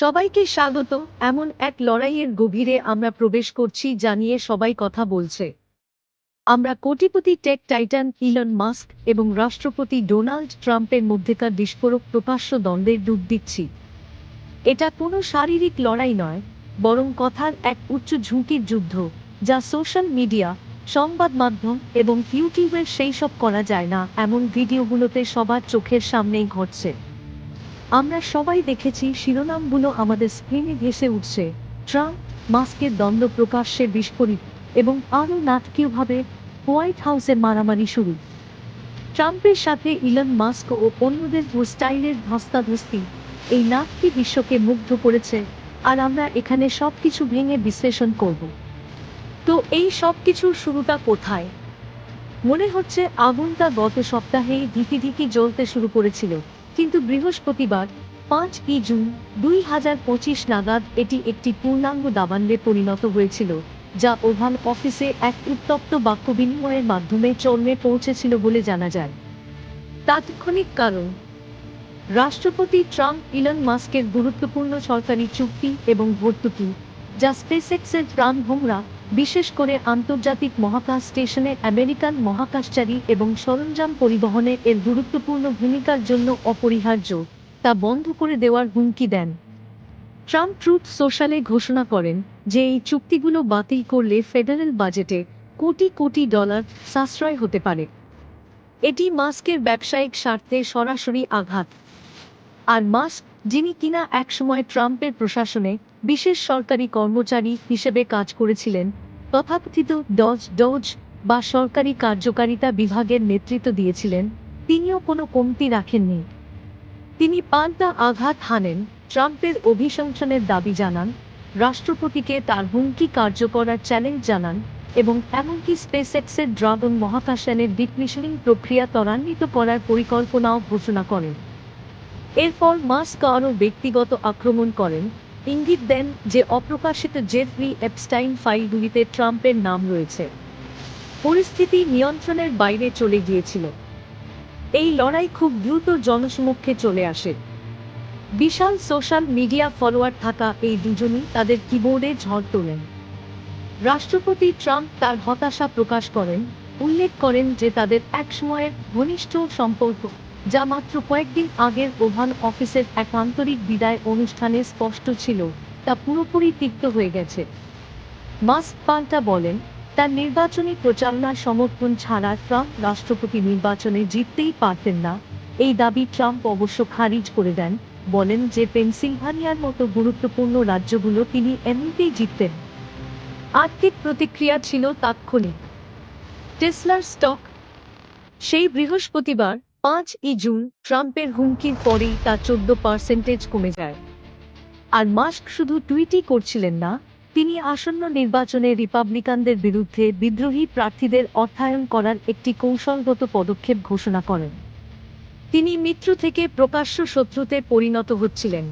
সবাইকে স্বাগত এমন এক লড়াইয়ের গভীরে আমরা প্রবেশ করছি জানিয়ে সবাই কথা বলছে। আমরা কোটিপতি টেক টাইটান, ইলন মাস্ক এবং রাষ্ট্রপতি ডোনাল্ড ট্রাম্পের মধ্যেকার বিস্ফোরক প্রকাশ্য দ্বন্দ্বের ডুব দিচ্ছি। এটা কোনো শারীরিক লড়াই নয়, বরং কথার এক উচ্চ ঝুঁকির যুদ্ধ, যা সোশ্যাল মিডিয়া, সংবাদ মাধ্যম এবং ইউটিউবের সেই সব করা যায় না, এমন ভিডিওগুলোতে সবার চোখের সামনেই ঘটছে। আমরা সবাই দেখেছি শিরোনামগুলো আমাদের স্ক্রিনে ভেসে উঠছে। ট্রাম্প, মাস্কের দ্বন্দ্ব প্রকাশ্যে বিস্ফোরিত এবং আরও নাটকীয়ভাবে হোয়াইট হাউসের মারামারি শুরু। ট্রাম্পের সাথে ইলন মাস্ক ও অন্যদের স্টাইলের ধস্তাধস্তি এই নাটটি বিশ্বকে মুগ্ধ করেছে আর আমরা এখানে সব কিছু ভেঙে বিশ্লেষণ করব। তো এই সব কিছুর শুরুটা কোথায়? মনে হচ্ছে আগুনটা গত সপ্তাহেই ধিকি ধিকি জ্বলতে শুরু করেছিল। কিন্তু বৃহস্পতিবার, পাঁচ ই জুন, দুই হাজার পঁচিশ নাগাদ এটি একটি পূর্ণাঙ্গ দাবানলে পরিণত হয়েছিল, যা ওভাল অফিসে এক উত্তপ্ত বাক্য বিনিময়ের মাধ্যমে চর্মে পৌঁছেছিল বলে জানা যায়। তাৎক্ষণিক কারণ, রাষ্ট্রপতি ট্রাম্প, ইলন মাস্কের গুরুত্বপূর্ণ সরকারি চুক্তি এবং ভর্তুকি, যা স্পেসএক্সের প্রাণভোমরা বিশেষ করে আন্তর্জাতিক মহাকাশ স্টেশনে আমেরিকান মহাকাশচারী এবং সরঞ্জাম পরিবহনে এর গুরুত্বপূর্ণ ভূমিকার জন্য অপরিহার্য, তা বন্ধ করে দেওয়ার হুমকি দেন। ট্রাম্প ট্রুথ সোশ্যালে ঘোষণা করেন যে এই চুক্তিগুলো বাতিল করলে ফেডারেল বাজেটে কোটি কোটি ডলার সাশ্রয় হতে পারে। এটি মাস্কের ব্যবসায়িক স্বার্থে সরাসরি আঘাত। আর মাস্ক যিনি কিনা একসময় ট্রাম্পের প্রশাসনে বিশেষ সরকারি কর্মচারী হিসেবে কাজ করেছিলেন, তথাকথিত ডজ ডজ বা সরকারি কার্যকারিতা বিভাগের নেতৃত্ব দিয়েছিলেন, তিনিও কোনো কমতি রাখেননি। তিনি পাল্টা আঘাত হানেন ট্রাম্পের অভিশংসনের দাবি জানান, রাষ্ট্রপতিকে তার হুমকি কার্যকরার চ্যালেঞ্জ জানান এবং এমনকি স্পেস এক্সের ড্রাগন মহাকাশযানের ডিকমিশনিং প্রক্রিয়া ত্বরান্বিত করার পরিকল্পনাও ঘোষণা করেন। এরপর মাস্ক আরও ব্যক্তিগত আক্রমণ করেন। ইঙ্গিত দেন যে অপ্রকাশিত জেফরি এপস্টাইন ফাইলগুলিতে ট্রাম্পের নাম রয়েছে। পরিস্থিতি নিয়ন্ত্রণের বাইরে চলে গিয়েছিল। এই লড়াই খুব দ্রুত জনসমক্ষে চলে আসে। বিশাল সোশ্যাল মিডিয়া ফলোয়ার থাকা এই দুজনই তাদের কিবোর্ডে ঝড় তোলেন। রাষ্ট্রপতি ট্রাম্প তার হতাশা প্রকাশ করেন, উল্লেখ করেন যে তাদের একসময়ের ঘনিষ্ঠ সম্পর্ক যা মাত্র কয়েকদিন আগের প্রধান অফিসের এক আন্তরিক বিদায় অনুষ্ঠানে স্পষ্ট ছিল, তা পুরোপুরি তিক্ত হয়ে গেছে। মাস্ক পাল্টা বলেন, তার নির্বাচনী প্রচারণার সমর্থন ছাড়া ট্রাম্প রাষ্ট্রপতি নির্বাচনে জিততেই পারতেন না। এই দাবি ট্রাম্প অবশ্য খারিজ করে দেন, বলেন যে পেনসিলভানিয়ার মতো গুরুত্বপূর্ণ রাজ্যগুলো তিনি এমনিতেই জিততেন। আর্থিক প্রতিক্রিয়া ছিল তাৎক্ষণিক। টেসলার স্টক, সেই বৃহস্পতিবার পাঁচ ই জুন ট্রাম্পের হুমকির পরেই তা চোদ্দ পার্সেন্টেজ কমে যায়। আর মাস্ক শুধু টুইটই করছিলেন না, তিনি আসন্ন নির্বাচনে রিপাবলিকানদের বিরুদ্ধে বিদ্রোহী প্রার্থীদের অর্থায়ন করার একটি কৌশলগত পদক্ষেপ ঘোষণা করেন। তিনি মিত্র থেকে প্রকাশ্য শত্রুতে পরিণত হচ্ছিলেন।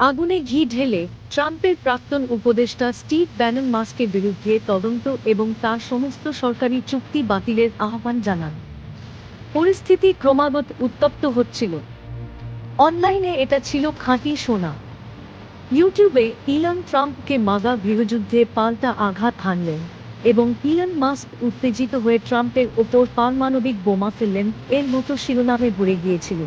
আগুনে ঘি ঢেলে ট্রাম্পের প্রাক্তন উপদেষ্টা স্টিভ ব্যানন মাস্কের বিরুদ্ধে তদন্ত এবং তার সমস্ত সরকারি চুক্তি বাতিলের আহ্বান জানান। পরিস্থিতি ক্রমাগত উত্তপ্ত হচ্ছিল। অনলাইনে এটা ছিল খাঁটি সোনা। ইউটিউবে ইলন ট্রাম্পকে মাগা গৃহযুদ্ধে পাল্টা আঘাত হানলেন এবং ইলন মাস্ক উত্তেজিত হয়ে ট্রাম্পের ওপর পারমাণবিক বোমা ফেললেন, এর মতো শিরোনামে ভরে গিয়েছিল।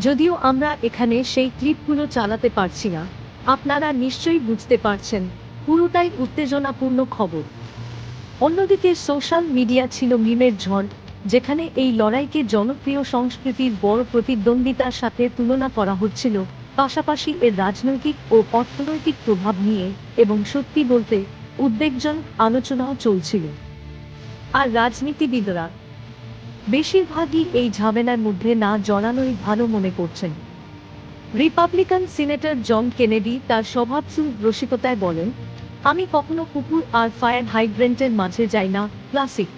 যদিও আমরা এখানে সেই ক্লিপগুলো চালাতে পারছি না, আপনারা নিশ্চয়ই বুঝতে পারছেন, পুরোটাই উত্তেজনাপূর্ণ খবর। অন্যদিকে সোশ্যাল মিডিয়া ছিল মিমের ঝড় যেখানে এই লড়াইকে জনপ্রিয় সংস্কৃতির বড় প্রতিদ্বন্দ্বিতার সাথে তুলনা করা হচ্ছিল, পাশাপাশি এর রাজনৈতিক ও অর্থনৈতিক প্রভাব নিয়ে এবং সত্যি বলতে উদ্বেগজন আলোচনাও চলছিল। আর রাজনীতিবিদরা বেশিরভাগই এই ঝামেলার মধ্যে না জড়ানোই ভালো মনে করছেন। রিপাবলিকান সিনেটর জন কেনেডি তার স্বভাবসু রসিকতায় বলেন, আমি কখনো কুকুর আর ফায়ার হাইড্রেন্টের মাঝে যাই না, ক্লাসিক।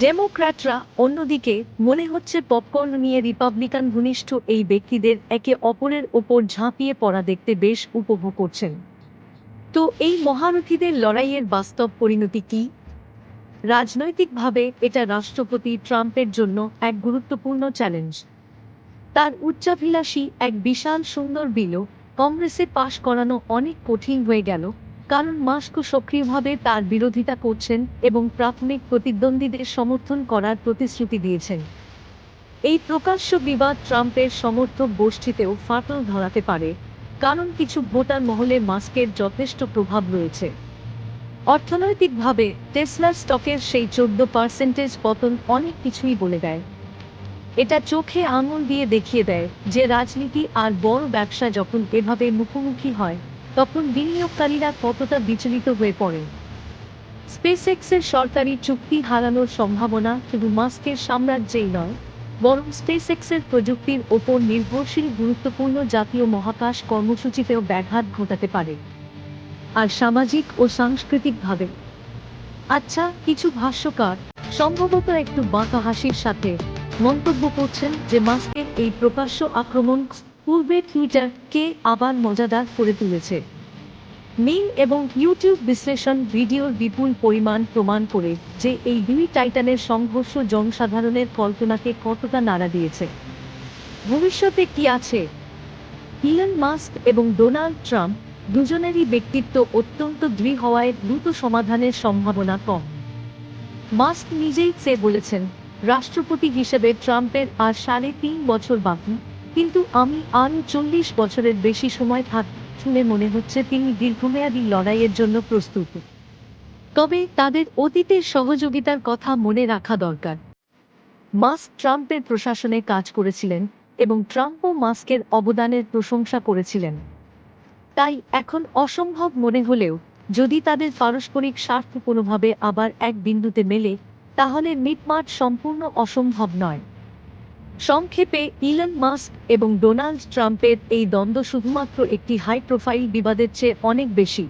ডেমোক্র্যাটরা অন্যদিকে মনে হচ্ছে পপকর্ন নিয়ে রিপাবলিকান ঘনিষ্ঠ এই ব্যক্তিদের একে অপরের ওপর ঝাঁপিয়ে পড়া দেখতে বেশ উপভোগ করছেন। তো এই মহারথীদের লড়াইয়ের বাস্তব পরিণতি কি? রাজনৈতিকভাবে এটা রাষ্ট্রপতি ট্রাম্পের জন্য এক গুরুত্বপূর্ণ চ্যালেঞ্জ। তার উচ্চাভিলাষী এক বিশাল সুন্দর বিলও কংগ্রেসে পাশ করানো অনেক কঠিন হয়ে গেল কারণ মাস্ক সক্রিয়ভাবে তার বিরোধিতা করছেন এবং প্রাথমিক প্রতিদ্বন্দ্বীদের সমর্থন করার প্রতিশ্রুতি দিয়েছেন। এই প্রকাশ্য বিবাদ ট্রাম্পের সমর্থক গোষ্ঠীতেও ফাটল ধরাতে পারে, কারণ কিছু ভোটার মহলে মাস্কের যথেষ্ট প্রভাব রয়েছে। অর্থনৈতিকভাবে টেসলার স্টকের সেই চোদ্দ পার্সেন্টেজ পতন অনেক কিছুই বলে দেয়। এটা চোখে আঙুল দিয়ে দেখিয়ে দেয় যে রাজনীতি আর বড় ব্যবসা যখন এভাবে মুখোমুখি হয় তখন বিনিয়োগকারীরা কতটা বিচলিত হয়ে পড়েন? স্পেসএক্সের সরকারি চুক্তি হারানোর সম্ভাবনা শুধু মাস্কের সাম্রাজ্যেই নয়, বরং স্পেসএক্সের প্রযুক্তির ওপর নির্ভরশীল, গুরুত্বপূর্ণ জাতীয় মহাকাশ কর্মসূচিতেও ব্যাঘাত ঘটাতে পারে। আর সামাজিক ও সাংস্কৃতিকভাবে। আচ্ছা কিছু ভাষ্যকার সম্ভবত একটু বাঁকা হাসির সাথে মন্তব্য করছেন যে মাস্কের এই প্রকাশ্য আক্রমণ পূর্বে টুইটারকে আবার মজাদার করে তুলেছে। মিম এবং ইউটিউব বিশ্লেষণ ভিডিওর বিপুল পরিমাণ প্রমাণ করে যে এই দুই টাইটানের সংঘর্ষ জনসাধারণের কল্পনাকে কতটা নাড়া দিয়েছে। ভবিষ্যতে কি আছে? ইলন মাস্ক এবং ডোনাল্ড ট্রাম্প দুজনেরই ব্যক্তিত্ব অত্যন্ত দৃঢ় হওয়ায় দ্রুত সমাধানের সম্ভাবনা কম। মাস্ক নিজেই সে বলেছেন, রাষ্ট্রপতি হিসেবে ট্রাম্পের আর সাড়ে তিন বছর বাকি। কিন্তু আমি আরও চল্লিশ বছরের বেশি সময় থাক, শুনে মনে হচ্ছে তিনি দীর্ঘমেয়াদী লড়াইয়ের জন্য প্রস্তুত। তবে তাদের অতীতের সহযোগিতার কথা মনে রাখা দরকার। মাস্ক ট্রাম্পের প্রশাসনে কাজ করেছিলেন এবং ট্রাম্পও মাস্কের অবদানের প্রশংসা করেছিলেন। তাই এখন অসম্ভব মনে হলেও, যদি তাদের পারস্পরিক স্বার্থ কোনোভাবে আবার এক বিন্দুতে মেলে, তাহলে মিটমাট সম্পূর্ণ অসম্ভব নয়। সংক্ষেপে, ইলন মাস্ক এবং ডোনাল্ড ট্রাম্পের এই দ্বন্দ্ব শুধুমাত্র একটি হাই প্রোফাইল বিবাদের চেয়ে অনেক বেশি।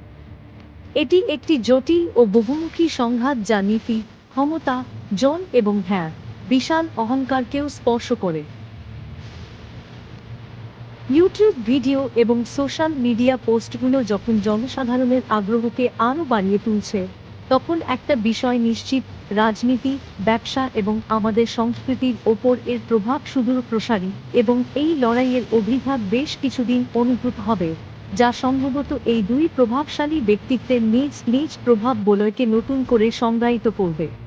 এটি একটি জটিল ও বহুমুখী সংঘাত যা নীতি, ক্ষমতা, জন এবং হ্যাঁ বিশাল অহংকারকেও স্পর্শ করে। ইউটিউব ভিডিও এবং সোশ্যাল মিডিয়া পোস্টগুলো যখন জনসাধারণের আগ্রহকে আরও বাড়িয়ে তুলছে, তখন একটা বিষয় নিশ্চিত রাজনীতি, ব্যবসা এবং আমাদের সংস্কৃতির ওপর এর প্রভাব সুদূর প্রসারী এবং এই লড়াইয়ের অভিভাব বেশ কিছুদিন অনুভূত হবে, যা সম্ভবত এই দুই প্রভাবশালী ব্যক্তিত্বের নিজ নিজ প্রভাব বলয়কে নতুন করে সংজ্ঞায়িত করবে।